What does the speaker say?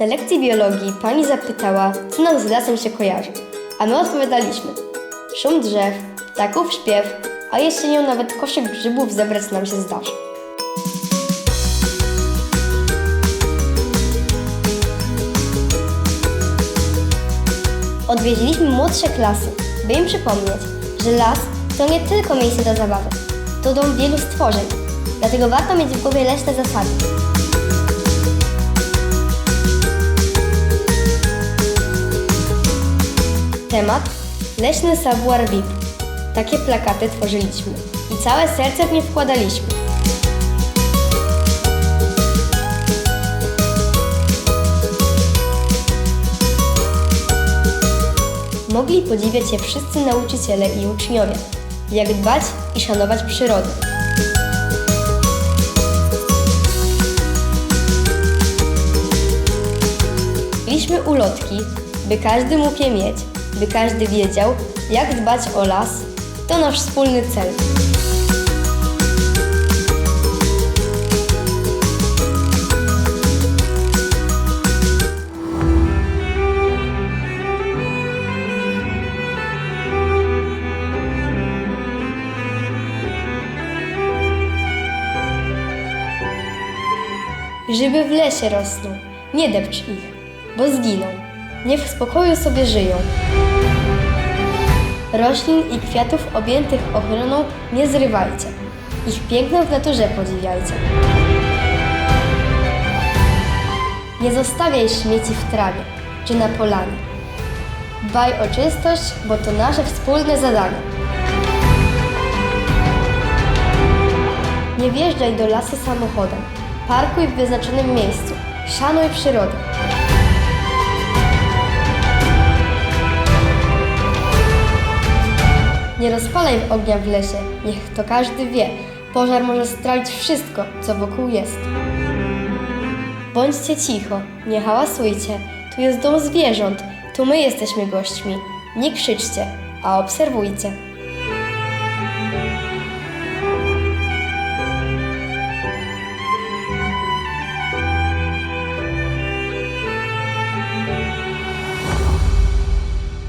Na lekcji biologii pani zapytała, co nam z lasem się kojarzy, a my odpowiadaliśmy. Szum drzew, ptaków śpiew, a jesienią nawet koszyk grzybów zebrać nam się zdarzy. Odwiedziliśmy młodsze klasy, by im przypomnieć, że las to nie tylko miejsce do zabawy, to dom wielu stworzeń. Dlatego warto mieć w głowie leśne zasady. Temat Leśny savoir vivre. Takie plakaty tworzyliśmy i całe serce w nie wkładaliśmy. Mogli podziwiać je wszyscy nauczyciele i uczniowie, jak dbać i szanować przyrodę. Mieliśmy ulotki, by każdy mógł je mieć, by każdy wiedział, jak dbać o las. To nasz wspólny cel. Grzyby w lesie rosną, nie depcz ich, bo zginą. Niech w spokoju sobie żyją. Roślin i kwiatów objętych ochroną nie zrywajcie. Ich piękno w naturze podziwiajcie. Nie zostawiaj śmieci w trawie czy na polanie. Dbaj o czystość, bo to nasze wspólne zadanie. Nie wjeżdżaj do lasu samochodem. Parkuj w wyznaczonym miejscu. Szanuj przyrodę. Nie rozpalaj ognia w lesie, niech to każdy wie. Pożar może strawić wszystko, co wokół jest. Bądźcie cicho, nie hałasujcie. Tu jest dom zwierząt, tu my jesteśmy gośćmi. Nie krzyczcie, a obserwujcie.